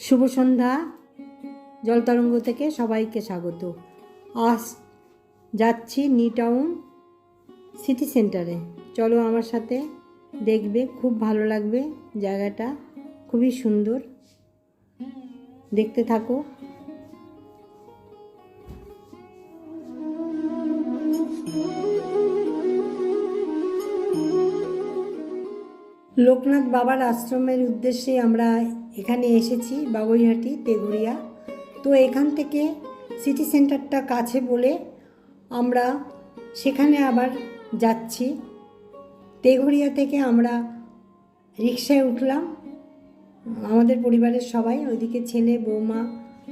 শুভ সন্ধ্যা। জলতরঙ্গ থেকে সবাইকে স্বাগত। আজ যাচ্ছি নি টাউন সিটি সেন্টারে। চলো আমার সাথে দেখবে, খুব ভালো লাগবে জায়গাটা। খুবই সুন্দর। দেখতে থাকো। লোকনাথ বাবার আশ্রমের উদ্দেশ্যে আমরা এখানে এসেছি, বাগুইহাটি তেঘুরিয়া তো এখান থেকে সিটি সেন্টারটা কাছে বলে আমরা সেখানে আবার যাচ্ছি। তেঘুরিয়া থেকে আমরা রিক্সায় উঠলাম। আমাদের পরিবারের সবাই, ওইদিকে ছেলে, বৌমা,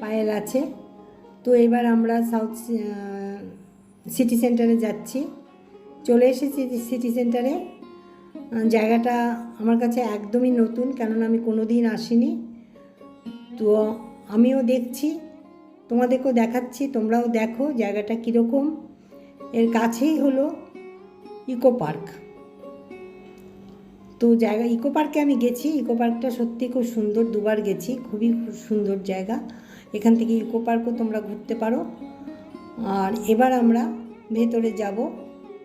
পায়েল আছে। তো এবার আমরা সাউথ সিটি সেন্টারে যাচ্ছি। চলে এসেছি সিটি সেন্টারে জায়গাটা আমার কাছে একদমই নতুন, কেননা আমি কোনো দিন আসিনি। তো আমিও দেখছি, তোমাদেরকেও দেখাচ্ছি, তোমরাও দেখো জায়গাটা কীরকম। এর কাছেই হলো ইকো পার্ক। তো জায়গা, ইকো পার্কে আমি গেছি, ইকো পার্কটা সত্যি খুব সুন্দর, দুবার গেছি, খুবই খুব সুন্দর জায়গা। এখান থেকে ইকো পার্কও তোমরা ঘুরতে পারো। আর এবার আমরা ভেতরে যাব,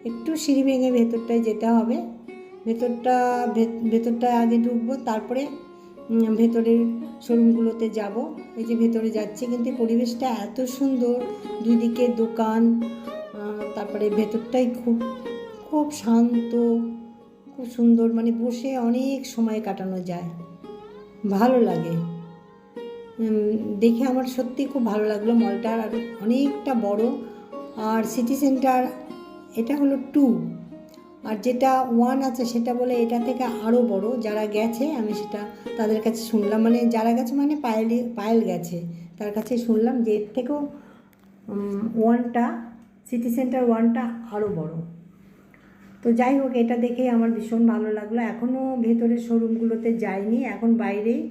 একটু সিঁড়ি ভেঙে ভেতরটায় যেতে হবে। ভেতরটা ভে- ভেতরটায় আগে ঢুকবো, তারপরে ভেতরের শোরুমগুলোতে যাব। এই যে ভেতরে যাচ্ছে, কিন্তু পরিবেশটা এত সুন্দর। দুই দিকে দোকান তারপরে ভেতরটাই খুব খুব শান্ত, খুব সুন্দর। মানে বসে অনেক সময় কাটানো যায়। ভালো লাগে। দেখে আমার সত্যি খুব ভালো লাগল মলটা আর অনেকটা বড়। আর সিটি সেন্টার, এটা হলো টু। আর যেটা ওয়ান আছে সেটা বলে এটা থেকে আরও বড়, যারা গেছে আমি সেটা তাদের কাছে শুনলাম। মানে যারা গেছে মানে পায়েল পায়েল গেছে। তার কাছে শুনলাম যে এর থেকেও ওয়ানটা সিটি সেন্টার ওয়ানটা আরও বড়। তো যাই হোক, এটা দেখেই আমার ভীষণ ভালো লাগল। এখনও ভেতরের শোরুমগুলোতে যায়নি এখন বাইরেই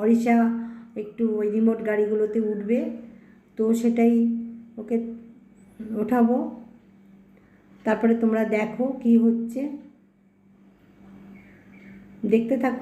অরিশা একটু ওই রিমোট গাড়িগুলোতে উঠবে। তো সেটাই ওকে ওঠাবো। তারপরে তোমরা দেখো কি হচ্ছে। দেখতে থাকো।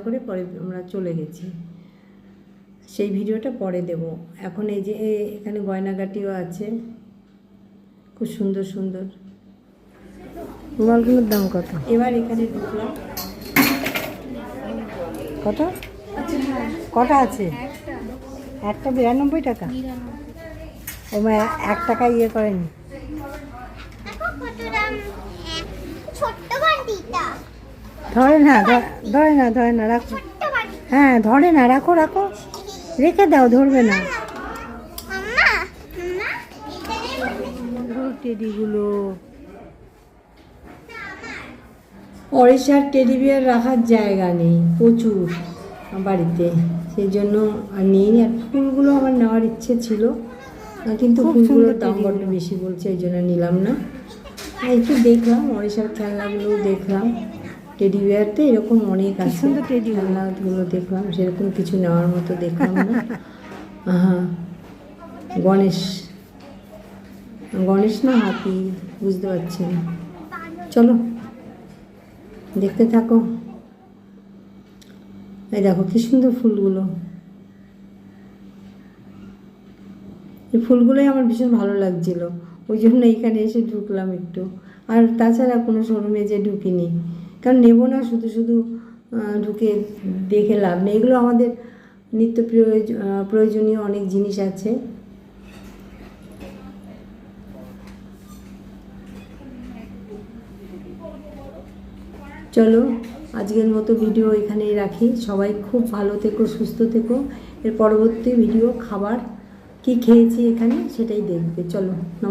করে পরে আমরা চলে গেছি। সেই ভিডিওটা পরে দেব। এখন এই যে এ- এখানে গয়নাগাটিও আছে। খুব সুন্দর সুন্দর। রুমালগুলোর দাম কত? এবার এখানে ঢুকলাম। কত? কটা আছে? একটা বিরানব্বই টাকা? ও মা এক টাকা ইয়ে করেনি। দেখো কত দাম। এক ছোট্ট ধরে না ধরে না ধরে না রাখো। হ্যাঁ ধরে না রাখো রাখো। রেখে দাও ধরবে না। টেডিগুলো। ওড়িশার টেডি বিয়ার রাখার জায়গা নেই প্রচুর বাড়িতে। সেই জন্য আর নিই আর ফুলগুলো আমার নেওয়ার ইচ্ছে ছিল কিন্তু ফুলগুলোর দাম বড্ড বেশি বলছে এই জন্য নিলাম না। একটু দেখলাম ওড়িশার খেলনাগুলো দেখলাম। টেডি বিয়ারতে এরকম অনেক আছে। টেডি খেলনাগুলো দেখলাম সেরকম কিছু নেওয়ার মতো দেখলাম না। হ্যাঁ গণেশ। গণেশ না হাতি বুঝতে পারছি না। চলো দেখতে থাকো। এই দেখো কি সুন্দর ফুলগুলো। এই ফুলগুলোই আমার ভীষণ ভালো লাগছিল। ওই জন্য এখানে এসে ঢুকলাম একটু। আর তাছাড়া কোনো শোরুমে যে ঢুকিনি। কারণ নেব না, শুধু শুধু ঢুকে দেখে লাভ নেই। এগুলো আমাদের নিত্য প্রয়োজনীয় অনেক জিনিস আছে। চলো, আজকের মতো ভিডিও এখানেই রাখি। সবাই খুব ভালো থেকো, সুস্থ থেকো। এর পরবর্তী ভিডিও খাবার, কি খেয়েছি এখানে সেটাই দেখবে। চলো